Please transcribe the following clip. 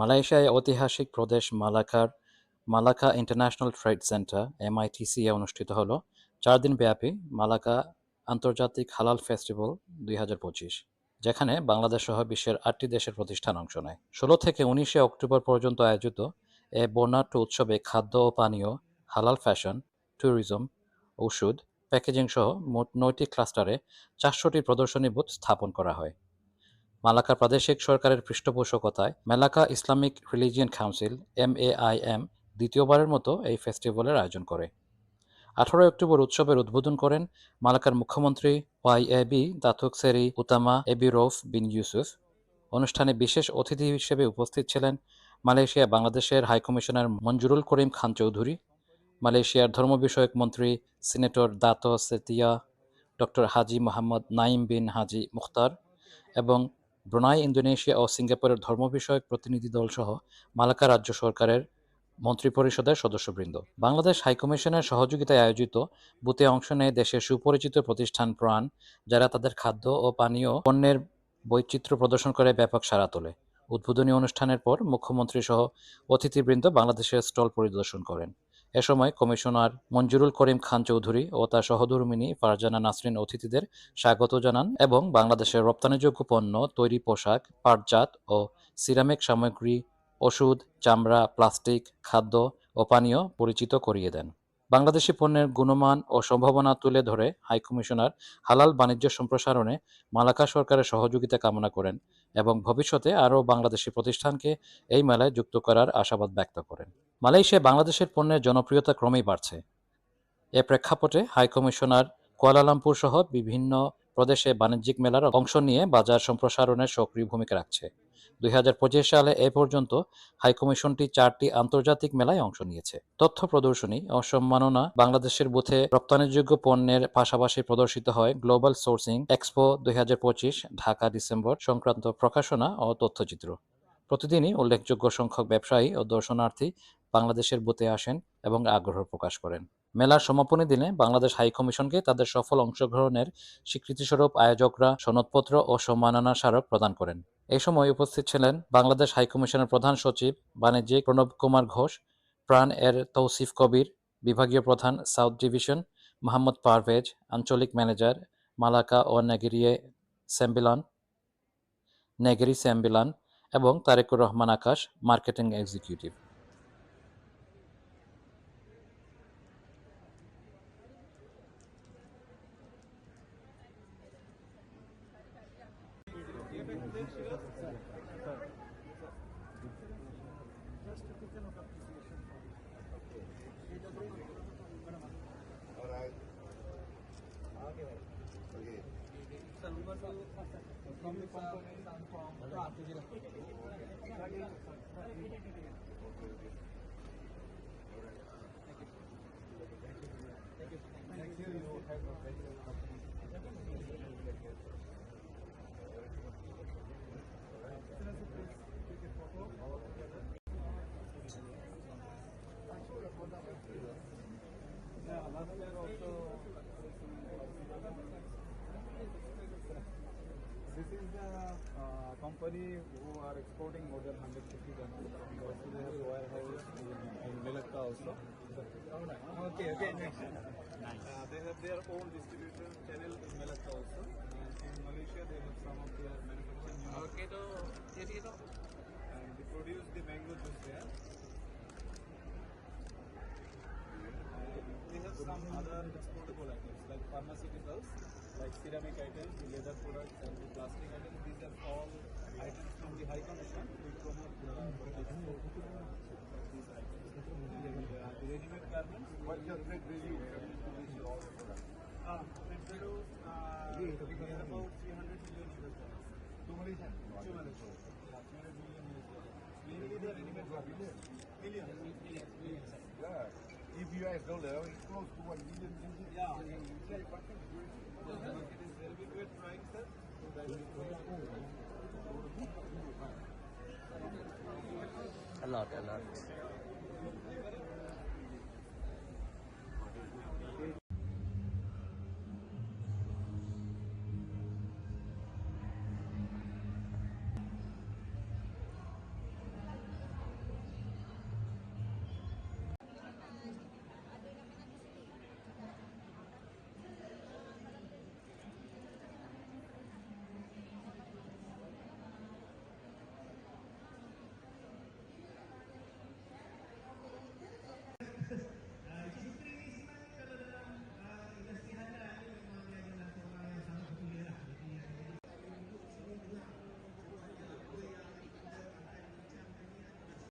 মালয়েশিয়ায় ঐতিহাসিক প্রদেশ Malakar, Malacca international trade centre MITC এ অনুষ্ঠিত হলো। চার দিন ব্যাপী মালাকা আন্তর্জাতিক হালাল ফেস্টিভ্যাল দুই হাজার পঁচিশ, যেখানে বাংলাদেশ সহ বিশ্বের আটটি দেশের প্রতিষ্ঠান অংশ নেয়। ষোলো থেকে উনিশে অক্টোবর পর্যন্ত আয়োজিত এ বর্ণাঢ্য উৎসবে খাদ্য ও পানীয়, হালাল ফ্যাশন, ট্যুরিজম, ওষুধ, প্যাকেজিং সহ মোট নয়টি ক্লাস্টারে চারশোটি প্রদর্শনী বুথ স্থাপন করা হয়। মালাকা প্রাদেশিক সরকারের পৃষ্ঠপোষকতায় Melaka Islamic religion council, M A I M, দ্বিতীয়বারের মতো এই ফেস্টিভ্যালের আয়োজন করে। আঠারোই অক্টোবর উৎসবের উদ্বোধন করেন মালাকার মুখ্যমন্ত্রী Y AB Datuk Seri Utama Ab Rauf bin Yusuf. অনুষ্ঠানে বিশেষ অতিথি হিসেবে উপস্থিত ছিলেন মালয়েশিয়া বাংলাদেশের হাইকমিশনার মঞ্জুরুল করিম খান চৌধুরী, মালয়েশিয়ার ধর্ম বিষয়ক মন্ত্রী senator Dato Setia, doctor Haji Mohammad Naim bin Haji Mukhtar এবং ব্রুনাই, ইন্দোনেশিয়া ও সিঙ্গাপুরের ধর্ম বিষয়ক প্রতিনিধি দলসহ মালাকা রাজ্য সরকারের মন্ত্রিপরিষদের সদস্যবৃন্দ। বাংলাদেশ হাইকমিশনের সহযোগিতায় আয়োজিত বুথে অংশ নেয় দেশের সুপরিচিত প্রতিষ্ঠান প্রাণ, যারা তাদের খাদ্য ও পানীয় পণ্যের বৈচিত্র্য প্রদর্শন করে ব্যাপক সাড়া তোলে। উদ্বোধনী অনুষ্ঠানের পর মুখ্যমন্ত্রী সহ অতিথিবৃন্দ বাংলাদেশের স্টল পরিদর্শন করেন। এ সময় কমিশনার মঞ্জুরুল করিম খান চৌধুরী ও তার সহধর্মিনী ফারজানা নাসরিন অতিথিদের স্বাগত জানান এবং বাংলাদেশের রপ্তানিযোগ্য পণ্য, তৈরি পোশাক, পাটজাত ও সিরামিক সামগ্রী, ওষুধ, চামড়া, প্লাস্টিক, খাদ্য ও পানীয় পরিচিত করিয়ে দেন। বাংলাদেশি পণ্যের গুণমান ও সম্ভাবনা তুলে ধরে হাইকমিশনার হালাল বাণিজ্য সম্প্রসারণে মালাকা সরকারের সহযোগিতা কামনা করেন এবং ভবিষ্যতে আরও বাংলাদেশি প্রতিষ্ঠানকে এই মেলায় যুক্ত করার আশাবাদ ব্যক্ত করেন। মালয়েশিয়ায় বাংলাদেশের পণ্যের জনপ্রিয়তা ক্রমেই বাড়ছে। এ প্রেক্ষাপটে হাইকমিশনার কুয়ালালামপুর সহ বিভিন্ন প্রদেশে বাণিজ্যিক মেলার অংশ নিয়ে বাজার সম্প্রসারণের সক্রিয় ভূমিকা রাখছে। দুই হাজার পঁচিশ সালে এ পর্যন্ত হাইকমিশনটি চারটি আন্তর্জাতিক মেলায় অংশ নিয়েছে। তথ্য প্রদর্শনী ও সম্মাননা বাংলাদেশের বুথে রপ্তানিযোগ্য পণ্যের পাশাপাশি প্রদর্শিত হয় গ্লোবাল সোর্সিং এক্সপো দুই হাজার পঁচিশ, ঢাকা ডিসেম্বর সংক্রান্ত প্রকাশনা ও তথ্যচিত্র। প্রতিদিনই উল্লেখযোগ্য সংখ্যক ব্যবসায়ী ও দর্শনার্থী বাংলাদেশের বুথে আসেন এবং আগ্রহ প্রকাশ করেন। মেলার সমাপনী দিনে বাংলাদেশ হাইকমিশনকে তাদের সফল অংশগ্রহণের স্বীকৃতিস্বরূপ আয়োজকরা সনদপত্র ও সম্মাননা স্মারক প্রদান করেন। এই সময় উপস্থিত ছিলেন বাংলাদেশ হাইকমিশনের প্রধান সচিব বাণিজ্যিক প্রণব কুমার ঘোষ, প্রাণ এর তৌসিফ কবির, বিভাগীয় প্রধান সাউথ ডিভিশন মোহাম্মদ পারভেজ, আঞ্চলিক ম্যানেজার মালাকা ও নেগেরিয়ে স্যাম্বিলান, নেগেরি স্যাম্বিলান এবং Tarekur Rahman Akash marketing executive. Yeah, last year also company who are exporting more than 150 tons. Also, they have warehouse in, Melaka also. Okay, okay, next. Uh, they have their own distribution channel in Melaka also. Some other exportable items like pharmaceuticals, like ceramic items, the leather products, and the plastic items. These are all items from the High Commission. We promote the export of these items. And, uh, the ready-made garments. What's your trade value? all the products. Uh, trade value, uh, have about 300 million US dollars. To Malaysia? To Malaysia. Yeah, 300 million US dollars. Mainly the ready-made garments. Millions. Millions. Millions. If US dollar, it's close to one million. Yeah. The market is very big. We're trying, sir. So that is a lot, a lot.